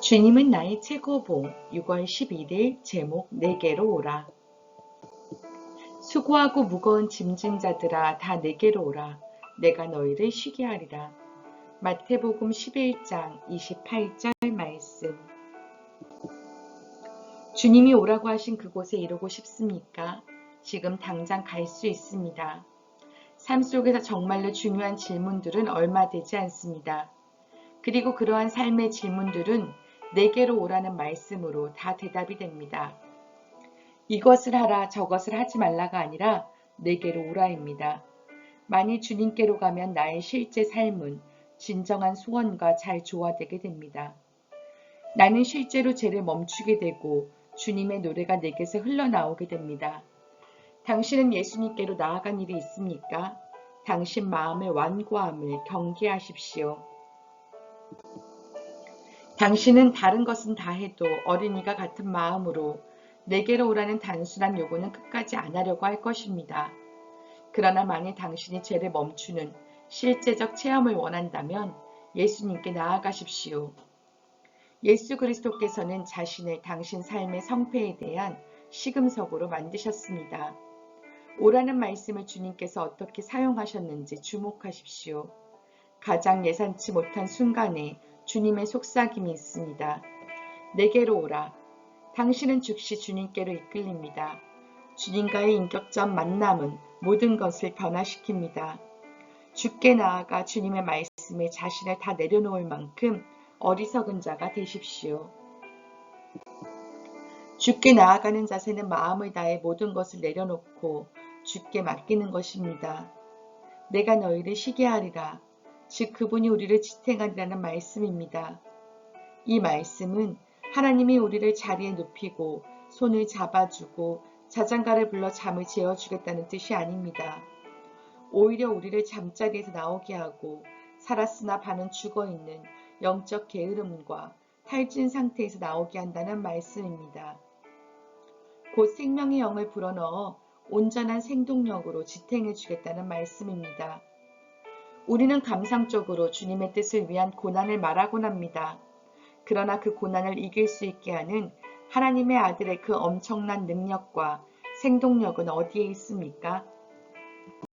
주님은 나의 최고봉 6월 11일 제목 내게로 오라 수고하고 무거운 짐진 자들아 다 내게로 오라 내가 너희를 쉬게 하리라 마태복음 11장 28절 말씀 주님이 오라고 하신 그곳에 이르고 싶습니까? 지금 당장 갈 수 있습니다. 삶 속에서 정말로 중요한 질문들은 얼마 되지 않습니다. 그리고 그러한 삶의 질문들은 내게로 오라는 말씀으로 다 대답이 됩니다. 이것을 하라 저것을 하지 말라가 아니라 내게로 오라입니다. 만일 주님께로 가면 나의 실제 삶은 진정한 소원과 잘 조화되게 됩니다. 나는 실제로 죄를 멈추게 되고 주님의 노래가 내게서 흘러나오게 됩니다. 당신은 예수님께로 나아간 일이 있습니까? 당신 마음의 완고함을 경계하십시오. 당신은 다른 것은 다 해도 어린이가 같은 마음으로 내게로 오라는 단순한 요구는 끝까지 안 하려고 할 것입니다. 그러나 만일 당신이 죄를 멈추는 실제적 체험을 원한다면 예수님께 나아가십시오. 예수 그리스도께서는 자신을 당신 삶의 성패에 대한 시금석으로 만드셨습니다. 오라는 말씀을 주님께서 어떻게 사용하셨는지 주목하십시오. 가장 예상치 못한 순간에 주님의 속삭임이 있습니다. 내게로 오라. 당신은 즉시 주님께로 이끌립니다. 주님과의 인격적 만남은 모든 것을 변화시킵니다. 죽게 나아가 주님의 말씀에 자신을 다 내려놓을 만큼 어리석은 자가 되십시오. 죽게 나아가는 자세는 마음을 다해 모든 것을 내려놓고 죽게 맡기는 것입니다. 내가 너희를 쉬게 하리라. 즉 그분이 우리를 지탱하리라는 말씀입니다. 이 말씀은 하나님이 우리를 자리에 눕히고 손을 잡아주고 자장가를 불러 잠을 재워주겠다는 뜻이 아닙니다. 오히려 우리를 잠자리에서 나오게 하고 살았으나 반은 죽어있는 영적 게으름과 탈진 상태에서 나오게 한다는 말씀입니다. 곧 생명의 영을 불어넣어 온전한 생동력으로 지탱해 주겠다는 말씀입니다. 우리는 감상적으로 주님의 뜻을 위한 고난을 말하곤 합니다. 그러나 그 고난을 이길 수 있게 하는 하나님의 아들의 그 엄청난 능력과 생동력은 어디에 있습니까?